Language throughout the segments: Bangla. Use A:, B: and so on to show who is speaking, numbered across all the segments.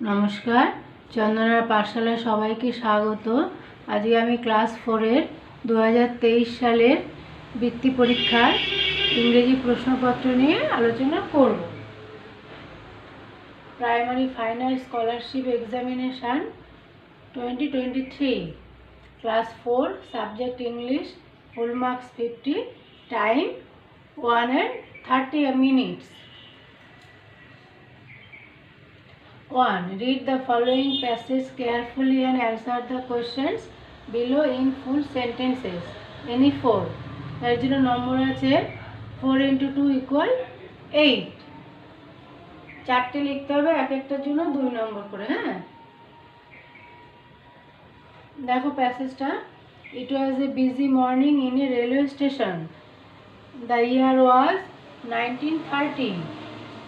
A: নমস্কার। চন্দনার পাঠশালায় সবাইকে স্বাগত। আজকে আমি ক্লাস ফোরের দু হাজার তেইশ সালের বৃত্তি পরীক্ষার ইংরেজি প্রশ্নপত্র নিয়ে আলোচনা করব। Primary final scholarship examination twenty twenty three class four, subject English, full marks fifty time one and thirty minutes 1. Read the following passage carefully and answer the questions below in full sentences. Any 4. এর জন্য নম্বর আছে four into two equal eight চারটে লিখতে হবে, এক একটার জন্য দুই নম্বর করে হ্যাঁ দেখো প্যাসেজটা it was a busy morning in a railway station the year was nineteen thirty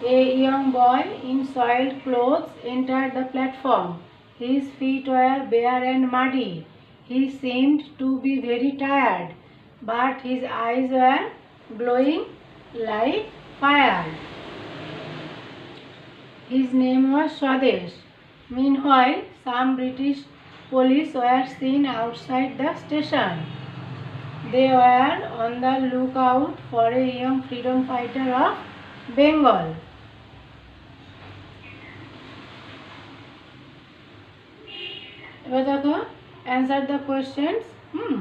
A: A young boy in soiled clothes entered the platform. His feet were bare and muddy. He seemed to be very tired, but his eyes were glowing like fire. His name was Swadesh. Meanwhile, some British police were seen outside the station. They were on the lookout for a young freedom fighter of Bengal. এবার দেখো answer the questions hmm?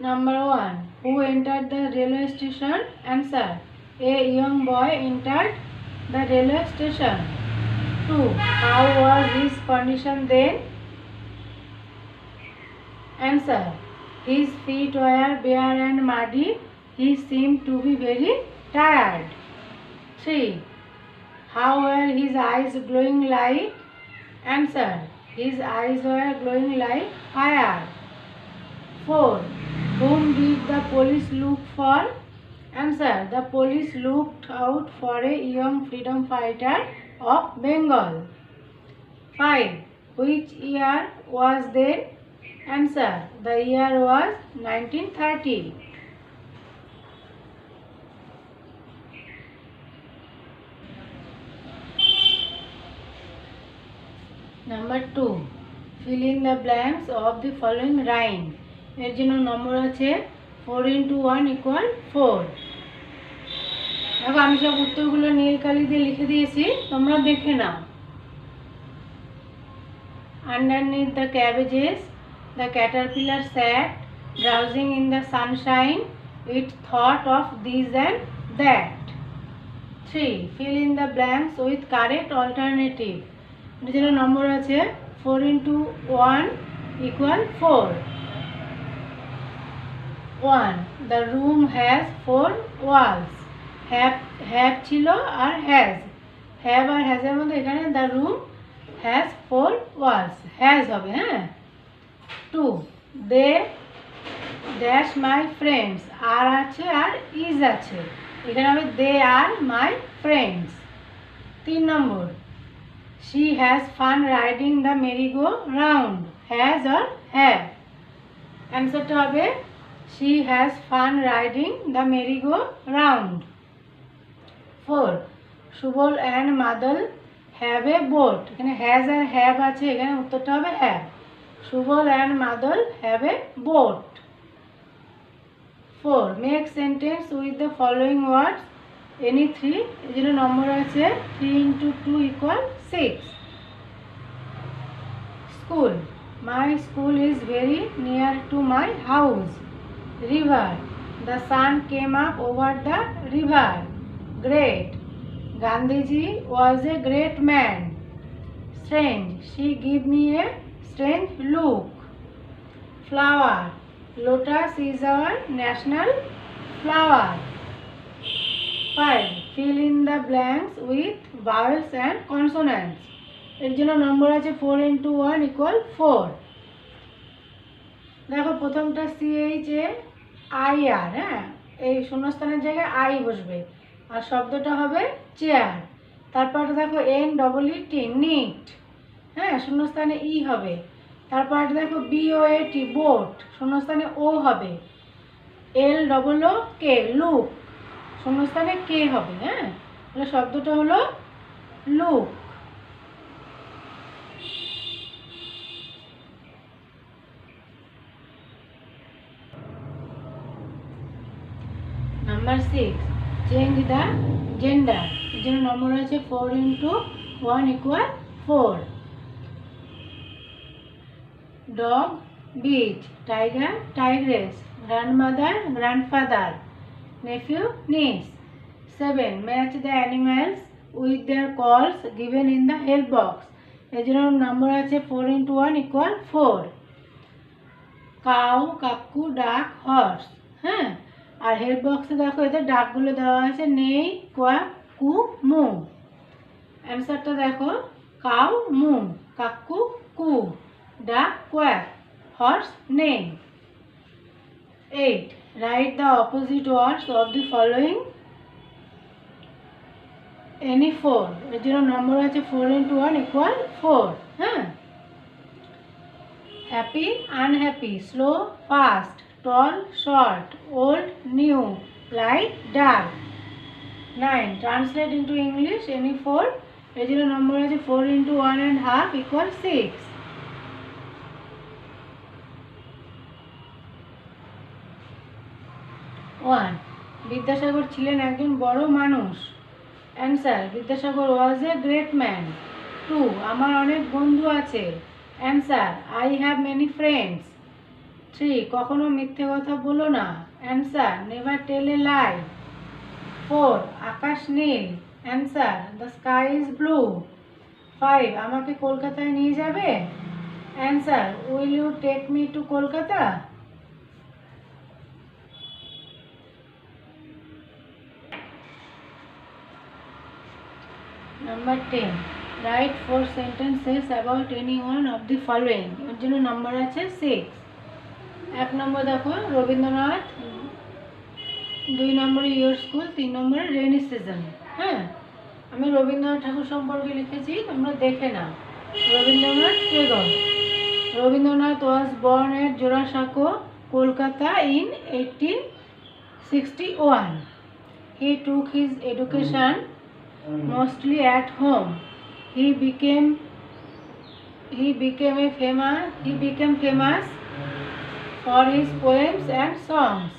A: Number one who enter the railway station answer a young boy entered the railway station two how was his condition then answer his feet were bare and muddy he seem to be very tired three how were his eyes glowing light answer His eyes were glowing like fire. 4. Whom did the police look for? Answer. The police looked out for a young freedom fighter of Bengal. 5. Which year was then? Answer. The year was 1930. Number two fill in the blanks of the following rhyme এর জন্য নম্বর আছে four into one equal four দেখো, আমি সব উত্তরগুলো নীল কালি দিয়ে লিখে দিয়েছি, তোমরা দেখে নাও। Underneath the cabbages the caterpillar sat browsing in the sunshine it thought of this and that three fill in the blanks with correct alternative জন্য নম্বর আছে four into one equal four. One, the room has four walls. Have have ছিল আর হ্যাজ। হ্যাভ আর হ্যাজের মধ্যে এখানে the room has four walls. Has হবে হ্যাঁ? Two, they, dash my friends. Are আছে আর ইজ আছে। এখানে হবে দে আর মাই ফ্রেন্ডস। তিন নম্বর। She has fun riding the merry-go-round. Has or অ্যান্সারটা হবে she has fun riding the merry-go-round. 4. Subal and Madal have a boat এখানে হ্যাজ আর হ্যাভ আছে। এখানে উত্তরটা হবে have Subal and Madal have a boat four make sentence with the following words any three জন্য নম্বর আছে। Three into two equal six school my school is very near to my house river the sun came up over the river great Gandhiji was a great man strange she give me a strange look flower lotus is our national flower five fill in the blanks with vowels and consonants এর জন্য নম্বর আছে four into one equal four দেখো প্রথমটা সিএইচ এ আই আর হ্যাঁ? এই শূন্যস্থানের জায়গায় আই বসবে। আর শব্দটা হবে চেয়ার তারপর দেখো N double E T neat হ্যাঁ শূন্যস্থানে ই হবে। তারপর দেখো বিও এ টি বোট শূন্যস্থানে ও হবে। L double O K look শূন্যস্থানে কে হবে হ্যাঁ? তাহলে শব্দটা হলো look. Number six change the gender এর জন্য নম্বর আছে four into one equal four dog bitch tiger tigress grandmother grandfather nephew niece 7 match the animals with their calls given in the help box. এর জন্য নম্বর আছে four into one equal four cow cuckoo duck horse হ্যাঁ? আর হেল্প বক্সে দেখো এদের ডাকগুলো দেওয়া আছে, নেই কোয়াক কু, মু। অ্যান্সারটা দেখো cow moo. Cuckoo, coo. Duck quack horse নেই। Eight write the opposite words of the following. Any four. এর জন্য নম্বর আছে four into one equal four হ্যাঁ happy unhappy slow fast tall short old new light dark nine translate into English any four এর জন্য নম্বর আছে four into one and half equal six one, Vidyasagar ছিলেন একজন বড় মানুষ। Answer, Vidyasagar was a great man. Two, আমার অনেক বন্ধু আছে। Answer, I have many friends. Three, কখনো মিথ্যে কথা বলো না। Answer, never tell a lie. Four, Akash Neil. Answer, the sky is blue. Five, আমাকে কলকাতায় নিয়ে যাবে? Answer, will you take me to Kolkata? Number ten write four sentences about any one of the following এর জন্য নাম্বার আছে সিক্স এক নম্বর দেখো, রবীন্দ্রনাথ, দুই নম্বরে ইয়োর স্কুল তিন নম্বরে রেনি সিজন হ্যাঁ? আমি রবীন্দ্রনাথ ঠাকুর সম্পর্কে লিখেছি, তোমরা দেখে নাও। Rabindranath Tagore Rabindranath was born at Jorasanko Kolkata in eighteen sixty one he took his education mostly at home. He became he became a famous he became famous for his poems and songs.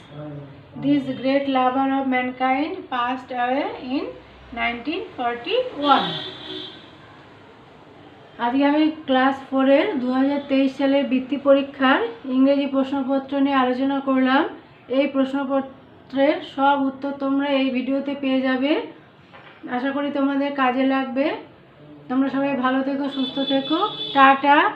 A: This great lover of mankind passed away in 1941. আজকে আমি ক্লাস ফোরের দু হাজার তেইশ সালের বৃত্তি পরীক্ষার ইংরেজি প্রশ্নপত্র নিয়ে আলোচনা করলাম এই প্রশ্নপত্রের সব উত্তর তোমরা এই ভিডিওতে পেয়ে যাবে আশা করি তোমাদের কাজে লাগবে। তোমরা সবাই ভালো থেকো সুস্থ থেকো। টাটা।